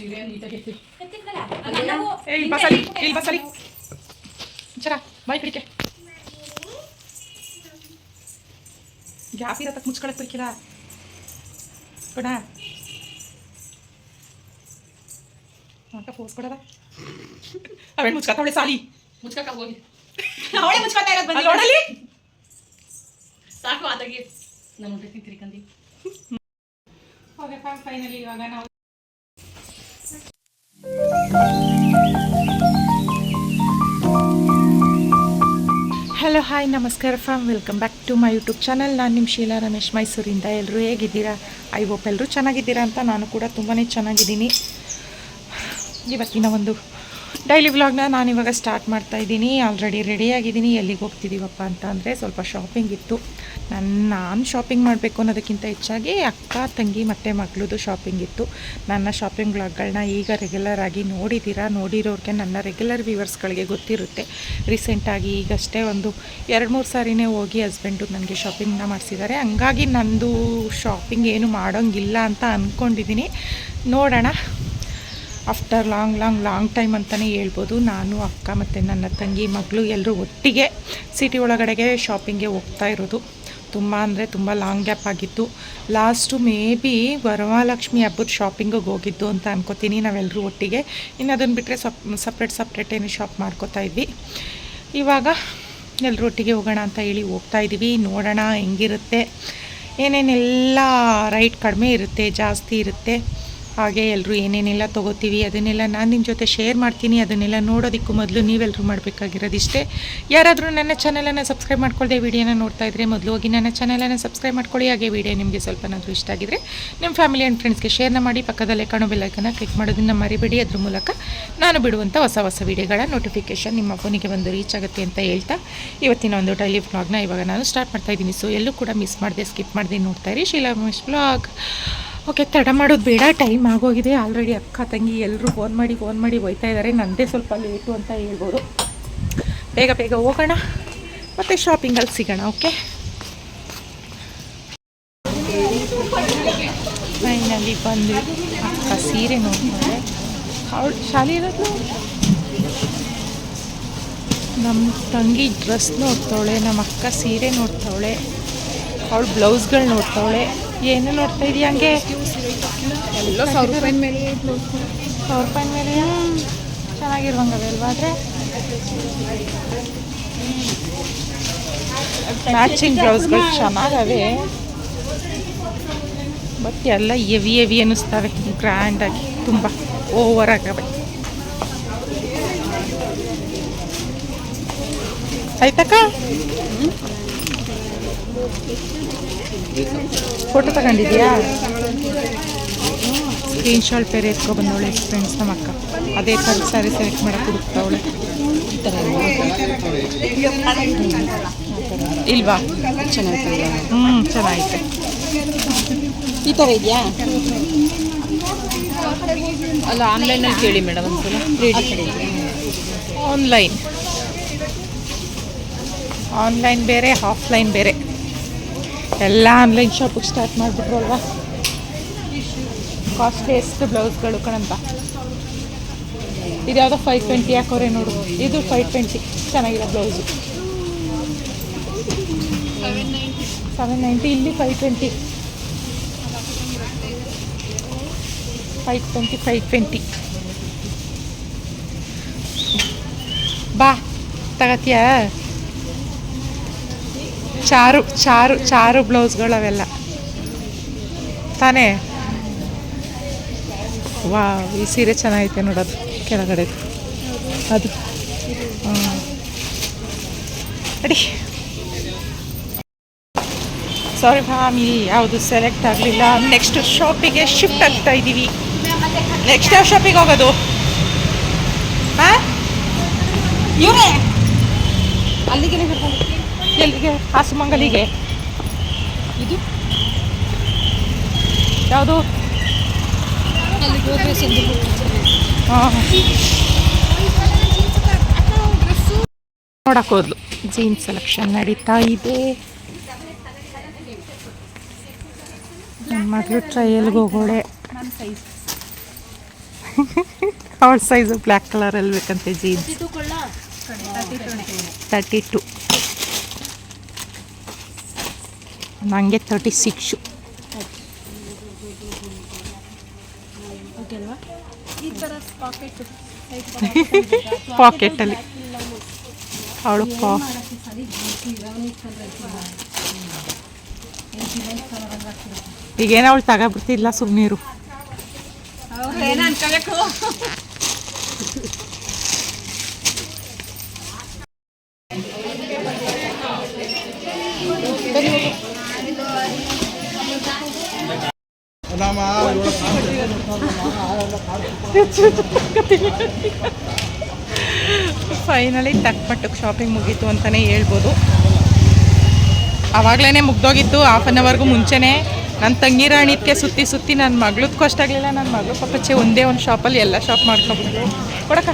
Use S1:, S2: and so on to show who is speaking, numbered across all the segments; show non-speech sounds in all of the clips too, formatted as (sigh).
S1: ಸೀರೆ ನೀಟಾಗಿ ಐತಿ
S2: ಏ ಇಲ್ಲಿ ಬಸಲಿ ಇಲ್ಲಿ ಬಸಲಿ ಚರ ಬಾಯ್ ಕಡಿಕೆ ಗ್ಯಾಪ್ ಇರತ್ತಕ್ಕೆ ಮುಚ್ಕೊಳಕ್ ಬೇಕಿಲ್ಲ ಕೊಡ ಅಕ್ಕ ಪೋಸ್ ಕೊಡದ ಅವೇನು ಮುಚ್ಕೊತಾವಳೆ ಸಾಲಿ
S1: ಮುಚ್ಕಕ್ಕ ಹೋಗಿ
S2: ಅವಳೆ ಮುಚ್ಕೊತಾ ಇರೋದು ಬಂದಿ
S1: ನೋಡಲಿ ಸಾಕು ಆದಾಗಿ ನಮ್ಮ ಹೊಂಟೈತಿ ತಿರ್ಕಂದಿ
S2: ಹೋಗಪ್ಪ ಫೈನಲಿ ಇವಾಗ ನಾವು ಹಲೋ ಹಾಯ್ ನಮಸ್ಕಾರ fam welcome back to my YouTube channel ನಾನು ನಿಮ್ಮ ಶೀಲಾ ರಮೇಶ್ ಮೈಸೂರಿಂದ. ಎಲ್ಲರೂ ಹೇಗಿದ್ದೀರಾ? ಐ ಹೋಪ್ ಎಲ್ಲರೂ ಚೆನ್ನಾಗಿದ್ದೀರಾ ಅಂತ ನಾನು ಕೂಡ ತುಂಬಾ ಚೆನ್ನಾಗಿದ್ದೀನಿ. ಇವತ್ತಿನ ಒಂದು ಡೈಲಿ ವ್ಲಾಗ್ನ ಇವಾಗ ಸ್ಟಾರ್ಟ್ ಮಾಡ್ತಾ ಇದ್ದೀನಿ. ಆಲ್ರೆಡಿ ರೆಡಿಯಾಗಿದ್ದೀನಿ ಎಲ್ಲಿಗೆ ಹೋಗ್ತಿದ್ದೀವಪ್ಪ ಅಂತ ಅಂದರೆ ಸ್ವಲ್ಪ ಶಾಪಿಂಗ್ ಇತ್ತು. ನನ್ನ ನಾನು ಶಾಪಿಂಗ್ ಮಾಡಬೇಕು ಅನ್ನೋದಕ್ಕಿಂತ ಹೆಚ್ಚಾಗಿ ಅಕ್ಕ, ತಂಗಿ ಮತ್ತು ಮಗಳದು ಶಾಪಿಂಗ್ ಇತ್ತು. ನನ್ನ ಶಾಪಿಂಗ್ ಬ್ಲಾಗ್ಗಳನ್ನ ಈಗ ರೆಗ್ಯುಲರ್ ಆಗಿ ನೋಡಿದ್ದೀರಾ ನೋಡಿರೋರಿಗೆ ನನ್ನ ರೆಗ್ಯುಲರ್ ವ್ಯೂವರ್ಸ್ಗಳಿಗೆ ಗೊತ್ತಿರುತ್ತೆ. ರೀಸೆಂಟಾಗಿ ಈಗಷ್ಟೇ ಒಂದು ಎರಡು, ಮೂರು ಸಾರಿನೇ ಹೋಗಿ ಹಸ್ಬೆಂಡು ನನಗೆ ಶಾಪಿಂಗ್ನ ಮಾಡಿಸಿದ್ದಾರೆ ಹಂಗಾಗಿ ನಂದು ಶಾಪಿಂಗ್ ಏನು ಮಾಡೋಂಗಿಲ್ಲ ಅಂತ ಅಂದ್ಕೊಂಡಿದ್ದೀನಿ ನೋಡೋಣ. After long long long time ಅಂತಲೇ ಹೇಳ್ಬೋದು. ನಾನು ಅಕ್ಕ ಮತ್ತು ನನ್ನ ತಂಗಿ, ಮಗಳು ಎಲ್ಲರೂ ಒಟ್ಟಿಗೆ ಸಿಟಿ ಒಳಗಡೆಗೆ ಶಾಪಿಂಗ್ಗೆ ಹೋಗ್ತಾ ಇರೋದು. ತುಂಬ ಅಂದರೆ ತುಂಬ ಲಾಂಗ್ ಗ್ಯಾಪ್ ಆಗಿತ್ತು. ಲಾಸ್ಟು ಮೇ ಬಿ ವರಮಹಾಲಕ್ಷ್ಮಿ ಹಬ್ಬದ ಶಾಪಿಂಗಿಗೆ ಹೋಗಿದ್ದು ಅಂತ ಅನ್ಕೋತೀನಿ. ನಾವೆಲ್ಲರೂ ಒಟ್ಟಿಗೆ. ಇನ್ನು ಅದನ್ನು ಬಿಟ್ಟರೆ ಸಪ್ ಸಪ್ರೇಟ್ ಸಪ್ರೇಟ್ ಏನು ಶಾಪ್ ಮಾಡ್ಕೋತಾ ಇದ್ವಿ. ಇವಾಗ ಎಲ್ಲರೂ ಒಟ್ಟಿಗೆ ಹೋಗೋಣ ಅಂತ ಹೇಳಿ ಹೋಗ್ತಾ ಇದ್ದೀವಿ. ನೋಡೋಣ ಹೆಂಗಿರುತ್ತೆ. ಏನೇನೆಲ್ಲ ರೈಟ್ ಕಡಿಮೆ ಇರುತ್ತೆ, ಜಾಸ್ತಿ ಇರುತ್ತೆ. ಹಾಗೆ ಎಲ್ಲರೂ ಏನೇನೆಲ್ಲ ತೊಗೋತೀವಿ, ಅದನ್ನೆಲ್ಲ ನಾನು ನಿಮ್ಮ ಜೊತೆ ಶೇರ್ ಮಾಡ್ತೀನಿ, ಅದನ್ನೆಲ್ಲ ನೋಡೋದಕ್ಕೂ ಮೊದಲು ನೀವೆಲ್ಲರೂ ಮಾಡಬೇಕಾಗಿರೋದು ಇಷ್ಟೇ ಯಾರಾದರೂ ನನ್ನ ಚಾನಲನ್ನು ಸಬ್ಸ್ಕ್ರೈಬ್ ಮಾಡ್ಕೊಳ್ಳದೆ ವೀಡಿಯೋನ ನೋಡ್ತಾ ಇದ್ದರೆ ಮೊದಲು ಹೋಗಿ ನನ್ನ ಚಾನಲನ್ನು ಸಬ್ಸ್ಕ್ರೈಬ್ ಮಾಡ್ಕೊಳ್ಳಿ. ಹಾಗೆ ವಿಡಿಯೋ ನಿಮಗೆ ಸ್ವಲ್ಪನಾದರೂ ಇಷ್ಟ ಆಗಿದ್ರೆ ನಿಮ್ಮ ಫ್ಯಾಮಿಲಿ ಆ್ಯಂಡ್ ಫ್ರೆಂಡ್ಸ್ಗೆ ಶೇರ್ನ ಮಾಡಿ, ಪಕ್ಕದಲ್ಲೇ ಕಾಣೋ ಬೆಲ್ಲೈಕನ್ನು ಕ್ಲಿಕ್ ಮಾಡೋದನ್ನು ಮರಿಬೇಡಿ. ಅದ್ರ ಮೂಲಕ ನಾನು ಬಿಡುವಂಥ ಹೊಸ ಹೊಸ ವಿಡಿಯೋಗಳ ನೋಟಿಫಿಕೇಷನ್ ನಿಮ್ಮ ಫೋನಿಗೆ ಬಂದು ರೀಚ್ ಆಗುತ್ತೆ ಅಂತ ಹೇಳ್ತಾ ಇವತ್ತಿನ ಒಂದು ಡೈಲಿ ವ್ಲಾಗ್ನ ಇವಾಗ ನಾನು ಸ್ಟಾರ್ಟ್ ಮಾಡ್ತಾ ಇದ್ದೀನಿ. ಸೊ ಎಲ್ಲೂ ಕೂಡ ಮಿಸ್ ಮಾಡಿದೆ ಸ್ಕಿಪ್ ಮಾಡಿದೆ ನೋಡ್ತಾ ಇರಿ. ಶೀಲಾ ಮಿಸ್ ವ್ಲಾಗ್ ಓಕೆ, ತಡ ಮಾಡೋದು ಬೇಡ, ಟೈಮ್ ಆಗೋಗಿದೆ ಆಲ್ರೆಡಿ ಅಕ್ಕ, ತಂಗಿ ಎಲ್ಲರೂ ಫೋನ್ ಮಾಡಿ ಫೋನ್ ಮಾಡಿ ಹೋಯ್ತಾ ಇದ್ದಾರೆ ನಂದೇ ಸ್ವಲ್ಪ ಲೇಟು ಅಂತ ಹೇಳ್ಬೋದು. ಬೇಗ ಬೇಗ ಹೋಗೋಣ, ಮತ್ತು ಶಾಪಿಂಗಲ್ಲಿ ಸಿಗೋಣ ಓಕೆ ಫೈನಲ್ಲಿ ಬಂದು ಅಕ್ಕ ಸೀರೆ ನೋಡ್ತಾರೆ ಅವಳು ಶಾಲೆ ಇರೋದು? ನಮ್ಮ ತಂಗಿ ಡ್ರೆಸ್ ನೋಡ್ತಾವಳೆ ನಮ್ಮ ಅಕ್ಕ ಸೀರೆ ನೋಡ್ತಾವಳೆ, ಅವಳು ಬ್ಲೌಸ್ಗಳು ನೋಡ್ತಾವಳೆ. ಏನು ನೋಡ್ತಾ ಇದೀಯ ಹಂಗೆ
S1: ಎಲ್ಲ ಸಾವಿರ ರೂಪಾಯಿ ಮೇಲೆ
S2: ಸಾವಿರ ರೂಪಾಯಿ ಮೇಲೆ ಚೆನ್ನಾಗಿರುವಂಗವೆ ಅಲ್ವಾ ಆದರೆ ಮ್ಯಾಚಿಂಗ್ ಬ್ಲೌಸ್ಗಳು ಚೆನ್ನಾಗವೆ ಬಟ್ ಎಲ್ಲ ಎವಿ ಎವಿ ಅನ್ನಿಸ್ತವೆ ಗ್ರ್ಯಾಂಡಾಗಿ ತುಂಬ ಓವರ್ ಆಗವೆ ಆಯ್ತಕ್ಕ ಫೋಟೋ ತಗೊಂಡಿದ್ಯಾ? ಸ್ಕ್ರೀನ್ ಶಾಟ್ ಬೇರೆ ಎತ್ಕೊ ಬಂದವಳೆ ಫ್ರೆಂಡ್ಸ್ ನಮ್ಮ ಅಕ್ಕ. ಅದೇ ಥರ ಸ್ಯಾರಿ ಸೆಲೆಕ್ಟ್ ಮಾಡಕ್ಕೆ ಹುಡುಕ್ತಾವಳೆ. ಇಲ್ವಾ?
S1: ಚೆನ್ನಾಗಿ
S2: ಹ್ಞೂ ಚೆನ್ನಾಗಿತ್ತು
S1: ಈ ಥರ ಇದೆಯಾ? ಅಲ್ಲ ಆನ್ಲೈನಲ್ಲಿ ಕೇಳಿ ಮೇಡಮ್ ಒಂದ್ಸಲ.
S2: ಆನ್ಲೈನ್ ಆನ್ಲೈನ್ ಬೇರೆ ಆಫ್ಲೈನ್ ಬೇರೆ. ಎಲ್ಲ ಆನ್ಲೈನ್ ಶಾಪಿಗೆ ಸ್ಟಾರ್ಟ್ ಮಾಡಿಬಿಟ್ರು ಅಲ್ವಾ ಕಾಸ್ಟ್ಲಿಯೆಸ್ಟ್ ಬ್ಲೌಸ್ಗಳು ಕಣಂತ ಇದು ಯಾವುದೋ ಫೈವ್ ಟ್ವೆಂಟಿ ಹಾಕೋರೆ ನೋಡು. ಇದು ಫೈವ್ ಟ್ವೆಂಟಿ ಚೆನ್ನಾಗಿರೋ ಬ್ಲೌಸು. ಸೆವೆನ್ ನೈಂಟಿ ಇಲ್ಲಿ five twenty five twenty five twenty ಬಾ, ತಗತ್ಯಾ? ಚಾರು ಚಾರು ಚಾರು ಬ್ಲೌಸ್ಗಳು ಅವೆಲ್ಲ ತಾನೇ? ವಾ ಈ ಸೀರೆ ಚೆನ್ನಾಗೈತೆ ನೋಡೋದು ಕೆಳಗಡೆ. ಅದು. ಹಾಂ. ಅಡಿ. ಸಾರಿ ಫ್ಯಾಮಿಲಿ ಯಾವುದು ಸೆಲೆಕ್ಟ್ ಆಗಲಿಲ್ಲ. ನೆಕ್ಸ್ಟ್ ಶಾಪಿಗೆ ಶಿಫ್ಟ್ ಆಗ್ತಾ ಇದ್ದೀವಿ ನೆಕ್ಸ್ಟ್ ಯಾವ ಶಾಪಿಗೆ ಹೋಗೋದು? ಹಾಂ? ಇವರೇ?
S1: ಅಲ್ಲಿಗೆ
S2: ಎಲ್ಲಿಗೆ ಹಾಸುಮಂಗಲಿಗೆ
S1: ಇದು
S2: ಯಾವುದು
S1: ಅಲ್ಲಿಗೆ
S2: ಹೋದ್ಲು ಜೀನ್ಸ್ ಸೆಲೆಕ್ಷನ್ ನಡೀತಾ ಇದೆ ಮಗಳು ಟ್ರಯಲ್ಗೆ ಹೋಗೋಳೆ ಅವಳ ಸೈಜು ಬ್ಲ್ಯಾಕ್ ಕಲರಲ್ಲಿ ಬೇಕಂತೆ ಜೀನ್ಸ್ ತರ್ಟಿ ಟು ನನಗೆ ತರ್ಟಿ ಸಿಕ್ಸು ಪಾಕೆಟಲ್ಲಿ ಅವಳು ಪಾ ಈಗೇನೋ ಅವಳು ತಗೊಬಿಡ್ತಿಲ್ಲ ಸುಮ್ಮನೀರು ಫೈನಲಿ ತಕ್ಮಟ್ಟಕ್ಕೆ ಶಾಪಿಂಗ್ ಮುಗೀತು ಅಂತಲೇ ಹೇಳ್ಬೋದು. ಆವಾಗಲೇ ಮುಗ್ದೋಗಿತ್ತು ಹಾಫ್ ಆನ್ ಅವರ್ಗೂ ಮುಂಚೆನೇ. ನನ್ನ ತಂಗಿ ರಾಣಿದ್ಕೆ ಸುತ್ತಿ ಸುತ್ತಿ ನನ್ನ ಮಗಳದ್ದು ಕಷ್ಟ ಆಗಲಿಲ್ಲ ನನ್ನ ಮಗಳು ಪಪ್ಪಚ್ಚೆ ಒಂದೇ ಒಂದು ಶಾಪಲ್ಲಿ ಎಲ್ಲ ಶಾಪ್ ಮಾಡ್ಕೊಬಿಟ್ಟು ಕೊಡಕ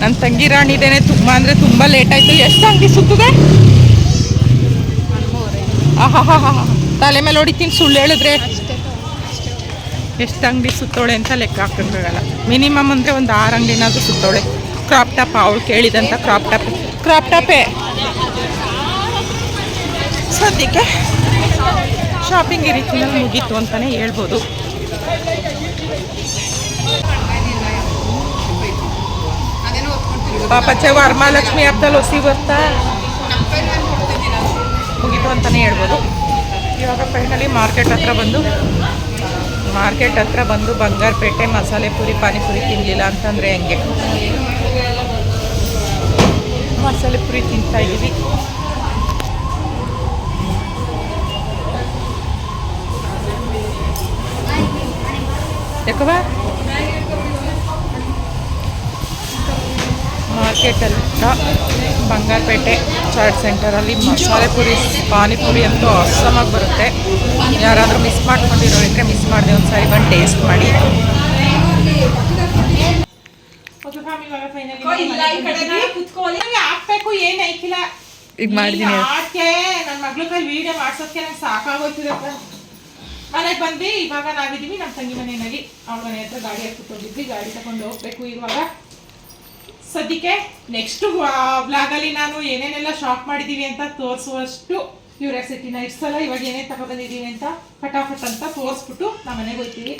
S2: ನನ್ನ ತಂಗಿ ರಾಣಿದೇನೆ ತುಂಬ ಅಂದರೆ ತುಂಬ ಲೇಟ್ ಆಯಿತು. ಎಷ್ಟು ಅಂಗಡಿ ಸುತ್ತದೆ? ಆಹಾ ಹಾ ಹಾ ತಲೆ ಮೇಲೆ ಹೊಡಿತೀನಿ ಸುಳ್ಳು ಹೇಳಿದ್ರೆ. ಎಷ್ಟು ಅಂಗಡಿ ಸುತ್ತೋಳೆ ಅಂತ ಲೆಕ್ಕ ಹಾಕೋಕ್ಕಾಗಲ್ಲ ಮಿನಿಮಮ್ ಅಂದರೆ ಒಂದು ಆರು ಅಂಗಡಿನಾದ್ರೂ ಸುತ್ತೋಳೆ. ಕ್ರಾಪ್ ಟಾಪ್ ಅವಳು ಕೇಳಿದಂಥ ಕ್ರಾಪ್ ಟಾಪ್ ಕ್ರಾಪ್ ಟಾಪೇ ಸದ್ಯಕ್ಕೆ ಶಾಪಿಂಗ್ ಈ ರೀತಿಯಲ್ಲಿ ಮುಗೀತು ಅಂತಲೇ ಹೇಳ್ಬೋದು. ಪಾಪ ವರಮಹಾಲಕ್ಷ್ಮಿ ಹಬ್ಬದಲ್ಲಿ ಹೊಸಿ ಬರ್ತಾ ಮುಗೀತು ಅಂತಲೇ ಹೇಳ್ಬೋದು. ಇವಾಗ ಫೈನಲಿ ಮಾರ್ಕೆಟ್ ಹತ್ರ ಬಂದು ಮಾರ್ಕೆಟ್ ಹತ್ರ ಬಂದು ಬಂಗಾರಪೇಟೆ ಮಸಾಲೆ ಪುರಿ, ಪಾನಿಪುರಿ ತಿನ್ನಲಿಲ್ಲ ಅಂತಂದರೆ ಹೆಂಗೆ? ಮಸಾಲೆ ಪುರಿ ತಿಂತಾ ಇದ್ದೀವಿ. ಯಾಕವ ಮಾರ್ಕೆಟಲ್ಲಿ ಬಂಗಾರಪೇಟೆ ಚಾಟ್ ಸೆಂಟರಲ್ಲಿ ಮಸಾಲೆ ಪುರಿ ಪಾನಿಪುರಿ ಅಂತೂ ಅಸಮಾಗಿ ಬರುತ್ತೆ. ಯಾರಾದರೂ ಮಿಸ್ ಮಾಡ್ಕೊಂಡಿರೋ ಇದ್ರೆ ಮಿಸ್ ಮಾಡಿದೆ ಒಂದು ಸಾರಿ ಬಂದು ಟೇಸ್ಟ್ ಮಾಡಿ.
S3: ಈಗ ಮಾಡಿದೀನಿ.
S2: ನನ್ನ ಮಗಳ ಕೈ ವಿಡಿಯೋ ಮಾಡ್ಸೋದಕ್ಕೆ ನಂಗೆ ಸಾಕಾಗೋಯ್ತಿರಪ್ಪ ಮನೆಗೆ ಬಂದ್ವಿ ಇವಾಗ ನಾವಿದ್ದೀವಿ ನಮ್ಮ ತಂಗಿ ಮನೆಯಲ್ಲಿ. ಅವಳ ಮನೆ ಹತ್ರ ಗಾಡಿ ಹಾಕ್ಬಿಟ್ಟಿದ್ವಿ ಗಾಡಿ ತಗೊಂಡು ಹೋಗ್ಬೇಕು ಇವಾಗ. ಸದ್ಯಕ್ಕೆ ನೆಕ್ಸ್ಟ್ ವ್ಲಾಗಲ್ಲಿ ನಾನು ಏನೇನೆಲ್ಲ ಶಾಪ್ ಮಾಡಿದ್ದೀವಿ ಅಂತ ತೋರಿಸುವಷ್ಟು ಕ್ಯೂರಿಯಾಸಿಟಿನ ಇರ್ಸಲ್ಲ ಇವಾಗ ಏನೇನು ತಗೊಬಂದಿದ್ದೀವಿ ಅಂತ ಫಟಾಫಟ್ ಅಂತ ತೋರಿಸ್ಬಿಟ್ಟು ನಮ್ಮ ಮನೆಗೆ ಹೋಗ್ತೀವಿ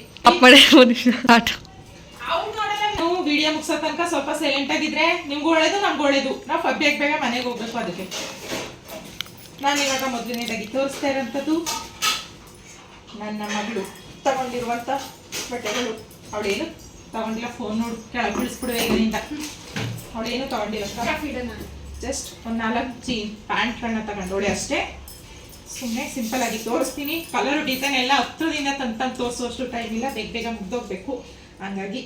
S3: ನಾವು
S2: ನೀವು ವಿಡಿಯೋ ಮುಗಿಸೋ ತನಕ ಸ್ವಲ್ಪ ಸೈಲೆಂಟ್ ಆಗಿದ್ರೆ ನಿಮ್ಗೂ ಒಳ್ಳೇದು ನಮ್ಗೂ ಒಳ್ಳೇದು. ನಾವು ಬೇಗ ಬೇಗ ಮನೆಗೆ ಹೋಗ್ಬೇಕು ಅದಕ್ಕೆ. ನಾನು ಇವಾಗ ಮೊದಲನೇದಾಗಿ ತೋರಿಸ್ತಾ ಇರೋಂಥದ್ದು ನನ್ನ ಮಗಳು ತಗೊಂಡಿರುವಂಥ ಬಟ್ಟೆಗಳು. ಅವಳೇನು ತಗೊಂಡಿಲ್ಲ ಫೋನ್ ನೋಡಿ ಕೆಳಗೆ ಬಿಡಿಸ್ಬಿಡುವೆ ಇದರಿಂದ ಅವಳೇನು ತಗೊಂಡಿಲ್ಲ ಜಸ್ಟ್ ಒಂದು ನಾಲ್ಕು ಜೀನ್ ಪ್ಯಾಂಟ್ಗಳನ್ನ ತಗೊಂಡೋಳೆ ಅಷ್ಟೇ. ಸುಮ್ಮನೆ ಸಿಂಪಲ್ ಆಗಿ ತೋರಿಸ್ತೀನಿ. ಕಲರ್ ಡಿಸೈನ್ ಎಲ್ಲ ಹತ್ತಿರದಿಂದ ತಂದು ತಂದು ತೋರಿಸೋಷ್ಟು ಟೈಮ್ ಇಲ್ಲ. ಬೇಗ ಬೇಗ ಮುಗ್ದೋಗ್ಬೇಕು. ಹಂಗಾಗಿ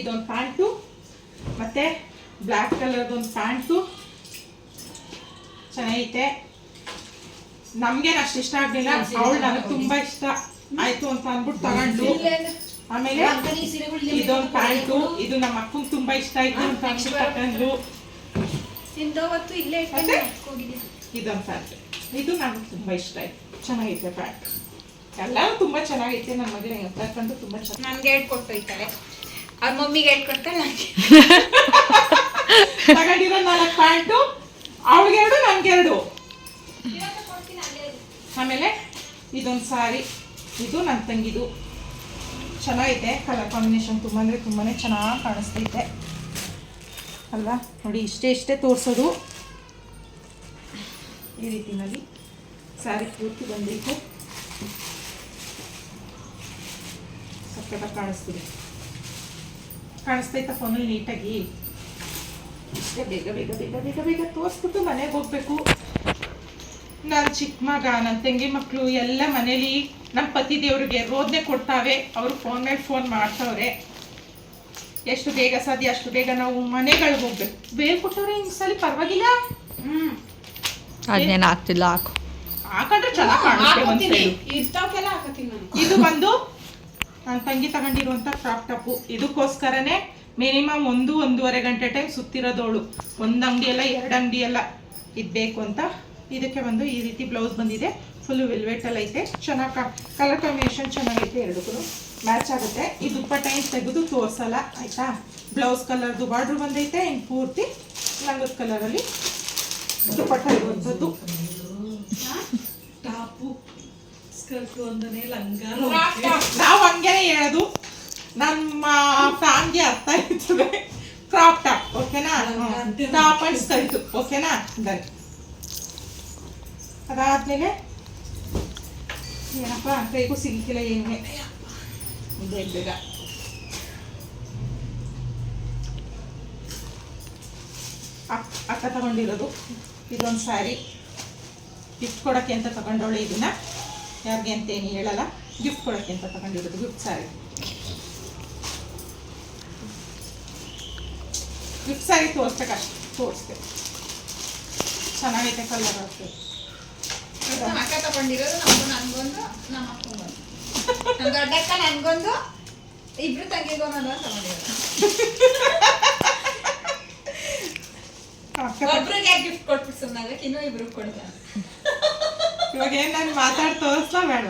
S2: ಇದೊಂದು ಪ್ಯಾಂಟು ಮತ್ತು ಬ್ಲ್ಯಾಕ್ ಕಲರ್ದೊಂದು ಪ್ಯಾಂಟು ಚೆನ್ನಾಗೈತೆ. ನಮ್ಗೇನು ಅಷ್ಟು ಇಷ್ಟ ಆಗಲಿಲ್ಲ. ಅವಳು ನನಗೆ ತುಂಬಾ ಇಷ್ಟ. ಆಯ್ತು ಅಂತ ಅಂದ್ಬಿಟ್ಟು ತಗೊಂಡು ಆಮೇಲೆ ಇದೊಂದು ಪ್ಯಾಂಟು ಇದು ನಮ್ಮ ಅಕ್ಕಂಗೆ ತುಂಬಾ ಇಷ್ಟ ಆಯ್ತು ಅಂತ ತಗೊಂಡು
S1: ಇಲ್ಲೇ?
S2: ಇದೊಂದು ಪ್ಯಾಂಟ್ ಇದು ನನಗೆ ತುಂಬಾ ಇಷ್ಟ ಆಯ್ತು. ಚೆನ್ನಾಗೈತೆ ಪ್ಯಾಂಟ್ ಎಲ್ಲ ತುಂಬಾ ಚೆನ್ನಾಗೈತೆ ನಮ್ಮ ಮಗಳಿಗೆ ತಕೊಂಡು ತುಂಬಾ ಚೆನ್ನಾಗಿ
S1: ನನ್ಗೆ ಹೇಳ್ಕೊಟ್ಟೋಯ್ತಾರೆ ಅವ್ರ ಮಮ್ಮಿಗೆ ಹೇಳ್ಕೊಡ್ತಾರೆ ನನಗೆ (laughs)
S2: ತಗೊಂಡಿರೋ ನಾಲ್ಕು ಪ್ಯಾಂಟು ಅವಳಿಗೆರಡು ನನಗೆರಡು. ಆಮೇಲೆ ಇದೊಂದು ಸಾರಿ. ಇದು ನನ್ನ ತಂಗಿದು. ಚೆನ್ನಾಗೈತೆ ಕಲರ್ ಕಾಂಬಿನೇಷನ್ ತುಂಬ ಅಂದರೆ ತುಂಬಾ ಚೆನ್ನಾಗಿ ಕಾಣಿಸ್ತೈತೆ. ಅಲ್ವಾ? ನೋಡಿ, ಇಷ್ಟೇ ಇಷ್ಟೇ ತೋರಿಸೋದು. ಈ ರೀತಿಯಲ್ಲಿ ಸ್ಯಾರಿ ಪೂರ್ತಿ ಬಂದಿತ್ತು ಸಕ್ಕತ್ತಾಗಿ ಕಾಣಿಸ್ತಿದೆ. ಕಾಣಿಸ್ತೈತ ಫೋನಲ್ಲಿ ನೀಟಾಗಿ ಇಷ್ಟೇ ಬೇಗ ಬೇಗ ಬೇಗ ಬೇಗ ಬೇಗ ತೋರಿಸ್ಬಿಟ್ಟು ಮನೆಗೆ ಹೋಗ್ಬೇಕು. ನನ್ನ ಚಿಕ್ಕ ಮಗ ನನ್ನ ತಂಗಿ ಮಕ್ಕಳು ಎಲ್ಲ ಮನೇಲಿ ನಮ್ಮ ಪತಿ ದೇವ್ರಿಗೆ ರೋದನೆ ಕೊಡ್ತಾವೆ. ಅವರು ಫೋನ್ ಮೇಲೆ ಫೋನ್ ಮಾಡ್ತಾವ್ರೆ. ಎಷ್ಟು ಬೇಗ ಸಾಧ್ಯ ಅಷ್ಟು ಬೇಗ ನಾವು ಮನೆಗಳಿಗೆ ಹೋಗ್ಬೇಕು. ಬೇಗ ಕೊಟ್ಟವ್ರೆ ಈ ಸಲ ಪರವಾಗಿಲ್ಲ?
S1: ಹ್ಮ್.
S3: ಅದೇನು ಆಗ್ತಿಲ್ಲ ಹಾಕು.
S2: ಹಾಕೊಂಡ್ರೆ ಚೆನ್ನಾಗಿ ಕಾಣುತ್ತೆ ಒಂದ್
S1: ಇರ್ತಾವಕ್ಕೆಲ್ಲ ನಾನು.
S2: ಇದು ಬಂದು ನನ್ನ ತಂಗಿ ತಗೊಂಡಿರುವಂತ ಕ್ರಾಪ್ ಟಾಪು ಇದಕ್ಕೋಸ್ಕರನೇ ಮಿನಿಮಮ್ ಒಂದು ಒಂದೂವರೆ ಗಂಟೆ ಟೈಮ್ ಸುತ್ತಿರೋದವಳು ಒಂದ್ ಅಂಗಡಿ ಅಲ್ಲ ಎರಡು ಅಂಗಡಿ ಅಲ್ಲ. ಇದ್ಬೇಕು ಅಂತ ಇದಕ್ಕೆ ಬಂದು ಈ ರೀತಿ ಬ್ಲೌಸ್ ಬಂದಿದೆ. ಫುಲ್ ವೆಲ್ವೆಟಲ್ಲಿ ಐತೆ. ಚೆನ್ನಾಗಿ ಕಲರ್ ಕಾಂಬಿನೇಷನ್ ಚೆನ್ನಾಗೈತೆ ಎರಡಕ್ಕೂ ಮ್ಯಾಚ್ ಆಗುತ್ತೆ. ಈ ದುಪ್ಪಟ್ಟ ಏನು ತೆಗೆದು ತೋರಿಸಲ್ಲ ಆಯಿತಾ? ಬ್ಲೌಸ್ ಕಲರ್ದು ಬಾರ್ಡ್ರ್ ಬಂದೈತೆ ಇನ್ನು ಪೂರ್ತಿ ಲಂಗದ ಕಲರಲ್ಲಿ ದುಪ್ಪಟ್ಟ ಇರುವಂಥದ್ದು.
S1: ಟಾಪು ಸ್ಕರ್ಟ್ ಲಂಗ
S2: ನಾವು ಹಂಗೇನೆ ಹೇಳೋದು. ನಮ್ಮ ಫ್ಯಾಮ್ಗೆ ಅರ್ಥ ಇರ್ತದೆ ಕ್ರಾಪ್ ಟಾಪ್ ಓಕೆನಾ ಟಾಪ್ ಅಂಡ್ ಸ್ಕರ್ಟ್ ಓಕೆನಾ ಅದಾದ್ಮೇಲೆ ಏನಪ್ಪ ಕೈಗೂ ಸಿಗಿಲ್ಲ ಏನೇ ಬೇಗ ಬೇಗ ಅಕ್- ಅಕ್ಕ ತಗೊಂಡಿರೋದು. ಇದೊಂದು ಸ್ಯಾರಿ. ಗಿಫ್ಟ್ ಕೊಡೋಕ್ಕೆ ಅಂತ ತಗೊಂಡವಳೆ ಇದನ್ನ. ಯಾರಿಗೆ ಅಂತ ಏನು ಹೇಳಲ್ಲ. ಗಿಫ್ಟ್ ಕೊಡೋಕ್ಕೆ ಅಂತ ತಗೊಂಡಿರೋದು ಗಿಫ್ಟ್ ಸ್ಯಾರಿ. ಗಿಫ್ಟ್ ಸ್ಯಾರಿ ತೋರಿಸ್ಬೇಕಷ್ಟು ತೋರಿಸ್ಬೇಕು ಚೆನ್ನಾಗೈತೆ ಕಲರ್ ಆಗ್ತದೆ
S1: ನಮ್ಮ ಅಕ್ಕ ತಗೊಂಡಿರೋದು ನಮ್ಮ ನನ್ಗೊಂದು ನಮ್ಮ ಅಕ್ಕಂಗೊಂದು ನಮ್ಮ ದೊಡ್ಡಕ್ಕ ನನ್ಗೊಂದು ಇಬ್ರು ತಂಗಿಗೊಂದು ತಗೊಂಡಿರೋದು. ಒಬ್ರಿಗೆ ಗಿಫ್ಟ್ ಕೊಟ್ಬಿಟ್ಟು ಸುಮ್ಮನೆ ಇನ್ನೂ ಇಬ್ರು ಕೊಡ್ತಾರೆ
S2: ಇವಾಗ ಏನು ನಾನು ಮಾತಾಡಿ ತೋರಿಸ್ಲಾ ಬೇಡ.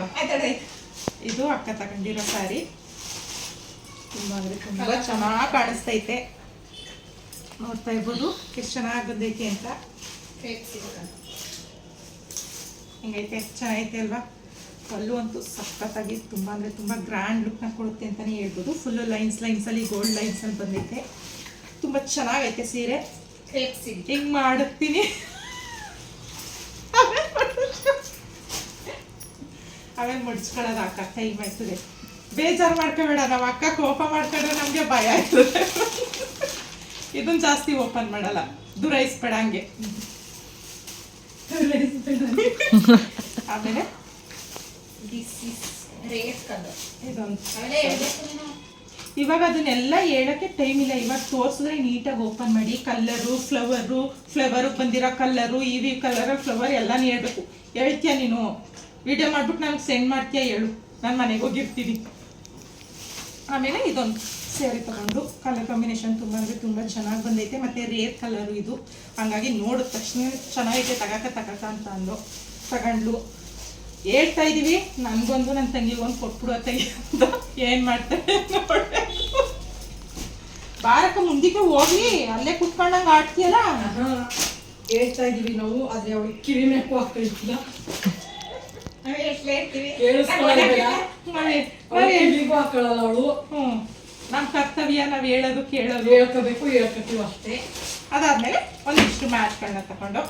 S2: ಇದು ಅಕ್ಕ ತಗೊಂಡಿರೋ ಸಾರಿ. ತುಂಬಾ ಅಂದ್ರೆ ತುಂಬಾ ಚೆನ್ನಾಗಿ ಕಾಣಿಸ್ತೈತೆ. ನೋಡ್ತಾ ಇರ್ಬೋದು ಎಷ್ಟು ಚೆನ್ನಾಗಿ ಬಂದೈತಿ ಅಂತ. ಹಿಂಗೈತೆ ಚೆನ್ನಾಗೈತೆ ಅಲ್ವಾ? ಪಲ್ಲು ಅಂತೂ ಸಖತ್ತಾಗಿ ತುಂಬ ಅಂದರೆ ತುಂಬ ಗ್ರ್ಯಾಂಡ್ ಲುಕ್ನ ಕೊಡುತ್ತೆ ಅಂತಲೇ ಹೇಳ್ಬೋದು. ಫುಲ್ಲು ಲೈನ್ಸ್ ಲೈನ್ಸಲ್ಲಿ ಗೋಲ್ಡ್ ಲೈನ್ಸಲ್ಲಿ ಬಂದೈತೆ. ತುಂಬ ಚೆನ್ನಾಗೈತೆ ಸೀರೆ. ಹಿಂಗೆ ಮಾಡುತ್ತೀನಿ? ಆಮೇಲೆ ಮುಡ್ಸ್ಕೊಳ್ಳೋದು ಅಕ್ಕ. ಟೈಮ್ ಆಯ್ತದೆ ಬೇಜಾರು ಮಾಡ್ಕೋಬೇಡ. ನಾವು ಅಕ್ಕ ಕೋಪ ಮಾಡ್ಕೊಂಡ್ರೆ ನಮಗೆ ಭಯ ಆಯ್ತದೆ ಇದನ್ನು ಜಾಸ್ತಿ ಓಪನ್ ಮಾಡಲ್ಲ. ದುರೈಸ್ಬೇಡ ಹಂಗೆ. (laughs) (laughs) ಆಮೇಲೆ
S1: ದಿಸ್ ಇಸ್ ರೇಟ್ ಕಲರ್
S2: ಇದೊಂದು
S1: ಅವೆಲ್ಲ ಹೇಳ್ಬೇಕು ನೀನು
S2: ಇವಾಗ ಅದನ್ನೆಲ್ಲ ಹೇಳಕ್ಕೆ ಟೈಮ್ ಇಲ್ಲ. ಇವಾಗ ತೋರಿಸಿದ್ರೆ ನೀಟಾಗಿ ಓಪನ್ ಮಾಡಿ. ಕಲ್ಲರು ಫ್ಲವರು ಫ್ಲವರು ಬಂದಿರೋ ಕಲ್ಲರು ವಿ ಕಲರ್ ಫ್ಲವರ್ ಎಲ್ಲಾನು ಹೇಳ್ಬೇಕು. ಹೇಳ್ತೀಯ ನೀನು? ವಿಡಿಯೋ ಮಾಡ್ಬಿಟ್ಟು ನನಗೆ ಸೆಂಡ್ ಮಾಡ್ತೀಯ ಹೇಳು. ನಾನು ಮನೆಗೆ ಹೋಗಿರ್ತೀನಿ. ಆಮೇಲೆ ಇದೊಂದು. ಸ್ಯಾರಿ ತಗೊಂಡು ಕಲರ್ ಕಾಂಬಿನೇಷನ್ ತುಂಬ ಅಂದರೆ ತುಂಬ ಚೆನ್ನಾಗಿ ಬಂದೈತೆ. ಮತ್ತು ರೇರ್ ಕಲರು ಇದು. ಹಂಗಾಗಿ ನೋಡಿದ ತಕ್ಷಣ ಚೆನ್ನಾಗೈತೆ. ತಗಕ ತಗಕ ಅಂತ ಅಂದು ತಗೊಂಡ್ಲು. ಹೇಳ್ತಾ ಇದೀವಿ. ನನಗೊಂದು ನನ್ನ ತಂಗಿಗೊಂದು ಕೊಟ್ಬಿಡು ತೆಗಿ ಅಂತ. ಏನು ಮಾಡ್ತಾರೆ ಬಾರಕ ಬಾರಕ್ಕ ಮುಂದಕ್ಕೆ ಹೋಗ್ಲಿ. ಅಲ್ಲೇ ಕುತ್ಕೊಂಡಂಗೆ ಆಡ್ತೀಯಲ್ಲ?
S4: ಹೇಳ್ತಾ ಇದೀವಿ ನಾವು ಅದೇ ಅವಳಿಗೆ
S1: ಕಿವಿ ಮೇಕು ಹಾಕ್ತಿಲ್ಲ
S4: ಕೇಳಿಸ್ಕೊಳ್ಳೋದಿಲ್ಲ ಅವಳು.
S2: ನಮ್ಮ ಕರ್ತವ್ಯ ನಾವು ಹೇಳೋದು ಕೇಳೋದು.
S4: ಹೇಳ್ಕೋಬೇಕು ಹೇಳ್ಕೋತೀವಿ ಅಷ್ಟೇ.
S2: ಅದಾದ್ಮೇಲೆ ಒಂದಿಷ್ಟು ಮ್ಯಾಟ್ಗಳನ್ನ ತಗೊಂಡು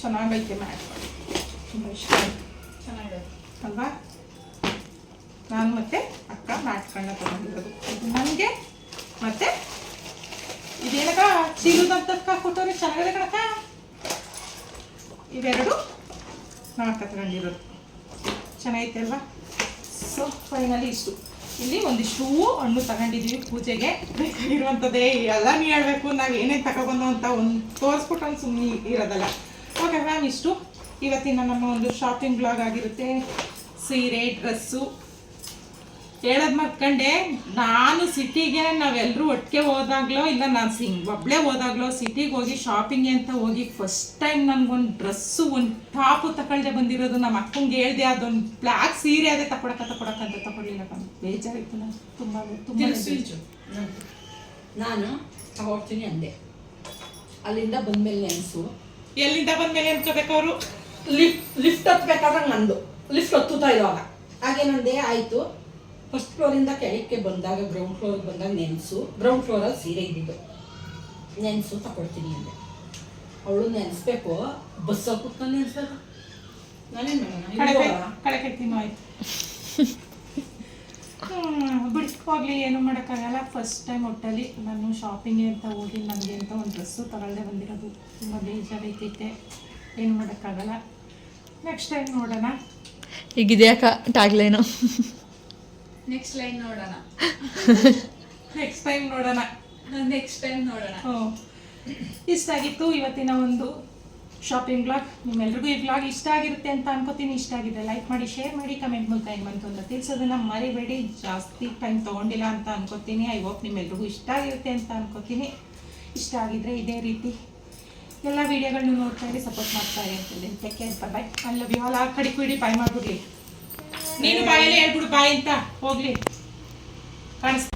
S2: ಚೆನ್ನಾಗೈತೆ ಮ್ಯಾಟ್ಗಳು ತುಂಬ ಇಷ್ಟ
S1: ಚೆನ್ನಾಗಿದೆ.
S2: ಅಲ್ವಾ? ನಾನು ಮತ್ತೆ ಅಕ್ಕ ಮ್ಯಾಟ್ಗಳನ್ನ ತಗೊಂಡಿರೋದು. ಇದು ನನಗೆ ಮತ್ತೆ ಇದೇನಕ್ಕ ಚೀಲದಂತಕ್ಕ ಕೊಟ್ಟವ್ರೆ ಚೆನ್ನಾಗಿದೆ ಕಣಕ್ಕ? ಇವೆರಡು ನಾನು ಅಕ್ಕ ತಗೊಂಡಿರೋದು ಚೆನ್ನಾಗೈತೆ ಅಲ್ವಾ? ಸೊ ಫೈನಲಿ ಇಷ್ಟು. ಇಲ್ಲಿ ಒಂದಿಷ್ಟು ಹಣ್ಣು ತಗೊಂಡಿದ್ದೀವಿ ಪೂಜೆಗೆ. ಬೇಕಾಗಿರುವಂಥದ್ದೇ ಎಲ್ಲ ನೀ ಹೇಳಬೇಕು, ನಾವು ಏನೇನು ತಗೊಬಂದು ಅಂತ ಒಂದು ತೋರಿಸ್ಬಿಟ್ಟು ಒಂದು ಸುಮ್ಮನೆ ಇರೋದಲ್ಲ. ಓಕೆ ಮ್ಯಾಮ್ ಇಷ್ಟು. ಇವತ್ತಿನ ನಮ್ಮ ಒಂದು ಶಾಪಿಂಗ್ ಬ್ಲಾಗ್ ಆಗಿರುತ್ತೆ. ಸೀರೆ ಡ್ರೆಸ್ಸು ಹೇಳೋದು ಮತ್ಕಂಡೆ ನಾನು ಸಿಟಿಗೆ ನಾವೆಲ್ಲರೂ ಒಟ್ಟಿಗೆ ಹೋದಾಗ್ಲೋ ಇಲ್ಲ ನಾನು ಸಿಂಗ್ ಒಬ್ಬಳೇ ಹೋದಾಗ್ಲೋ ಸಿಟಿಗೆ ಹೋಗಿ ಶಾಪಿಂಗ್ ಅಂತ ಹೋಗಿ ಫಸ್ಟ್ ಟೈಮ್ ನನಗೊಂದು ಡ್ರೆಸ್ಸು ಒಂದು ಟಾಪು ತಗೊಳ್ದೆ ಬಂದಿರೋದು ನಮ್ಮ ಅಕ್ಕಂಗೆ ಹೇಳ್ದೆ ಅದೊಂದು ಬ್ಲ್ಯಾಕ್ ಸೀರೆ ಅದೇ ತಕೊಳಕ ತಕೊಡಕಂತ ತಗೊಳ್ಳಿಲ್ಲ ಕಣ್ ಬೇಜಾರಿತ್ತು ನಾನು ತುಂಬ
S4: ನಾನು ಹೋಗ್ತೀನಿ ಅಂದೆ. ಅಲ್ಲಿಂದ ಬಂದ್ಮೇಲೆ ನೆನ್ಸು.
S2: ಎಲ್ಲಿಂದ ಬಂದ್ಮೇಲೆ ನೆನ್ಸ್ಕೋಬೇಕು ಅವರು?
S4: ಲಿಫ್ಟ್ ಲಿಫ್ಟ್ ಹತ್ಬೇಕಾದ್ರೆ ನಂದು. ಲಿಫ್ಟ್ ಹತ್ತುತ್ತಾ ಇರುವಾಗ ಹಾಗೇನಂದೆ ಆಯಿತು. ಫಸ್ಟ್ ಫ್ಲೋರಿಂದ ಕೆಳಕ್ಕೆ ಬಂದಾಗ ಗ್ರೌಂಡ್ ಫ್ಲೋರ್ ಬಂದಾಗ ನೆನೆಸು. ಗ್ರೌಂಡ್ ಫ್ಲೋರಲ್ಲಿ ಸೀರೆ ಇದ್ದಿದ್ದು. ನೆನೆಸು ತಗೊಳ್ತೀನಿ ಅಂದೆ. ಅವಳು ನೆನೆಸ್ಬೇಕು. ಬಸ್ ಕುತ್ಕೊಂಡು ನೆನೆಸ್ಬೇಕು ನಾನೇನು
S2: ಕಡೆ
S4: ಮಾಡೋಣ
S2: ಕಡೆ ಕೈತೀನೋ ಆಯ್ತು. ಬಿಡಿ. ಏನು ಮಾಡೋಕ್ಕಾಗಲ್ಲ. ಫಸ್ಟ್ ಟೈಮ್ ಒಟ್ಟಲ್ಲಿ ನಾನು ಶಾಪಿಂಗ್ ಅಂತ ಹೋಗಿ ನನಗೆ ಅಂತ ಒಂದು ಡ್ರೆಸ್ಸು ತಗೊಳ್ಳದೆ ಬಂದಿರೋದು. ತುಂಬ ಬೇಜಾರೈತೈತೆ ಏನು ಮಾಡೋಕ್ಕಾಗಲ್ಲ. ನೆಕ್ಸ್ಟ್ ಟೈಮ್ ನೋಡೋಣ.
S3: ಈಗಿದೆಯಾಕ ಟ್ಯಾಗ್ಲೈನು
S1: ನೆಕ್ಸ್ಟ್ ಲೈನ್ ನೋಡೋಣ.
S2: ನೆಕ್ಸ್ಟ್ ಟೈಮ್ ನೋಡೋಣ.
S1: ನೆಕ್ಸ್ಟ್ ಟೈಮ್ ನೋಡೋಣ.
S2: ಹ್ಞೂ ಇಷ್ಟ ಆಗಿತ್ತು ಇವತ್ತಿನ ಒಂದು ಶಾಪಿಂಗ್ ಬ್ಲಾಗ್ ನಿಮ್ಮೆಲ್ರಿಗೂ ಈ ಬ್ಲಾಗ್ ಇಷ್ಟ ಆಗಿರುತ್ತೆ ಅಂತ ಅನ್ಕೋತೀನಿ. ಇಷ್ಟ ಆಗಿದೆ ಲೈಕ್ ಮಾಡಿ ಶೇರ್ ಮಾಡಿ ಕಮೆಂಟ್ ಮೂಲಕ ಹೆಂಗೆ ಬಂತು ಅಂತ ತಿಳಿಸೋದನ್ನ ಮರಿಬೇಡಿ. ಜಾಸ್ತಿ ಟೈಮ್ ತೊಗೊಂಡಿಲ್ಲ ಅಂತ ಅನ್ಕೋತೀನಿ. ಐ ಹೋಪ್ ನಿಮ್ಮೆಲ್ರಿಗೂ ಇಷ್ಟ ಆಗಿರುತ್ತೆ ಅಂತ ಅನ್ಕೋತೀನಿ. ಇಷ್ಟ ಆಗಿದ್ರೆ ಇದೇ ರೀತಿ ಎಲ್ಲ ವೀಡಿಯೋಗಳನ್ನೂ ನೋಡ್ತಾ ಇರಿ ಸಪೋರ್ಟ್ ಮಾಡ್ತಾ ಇರಿ ಅಂತ take care bye I love you all ಆ ಕಡೆ ಕುಡಿ ಬಾಯ್ ಮಾಡ್ಬಿಡ್ಲಿ. ನೀನು ಬಾಯಲ್ಲಿ ಹೇಳ್ಬಿಡು ಬಾಯಿ ಅಂತ. ಹೋಗ್ಲಿ. ಕಾಣಿಸ್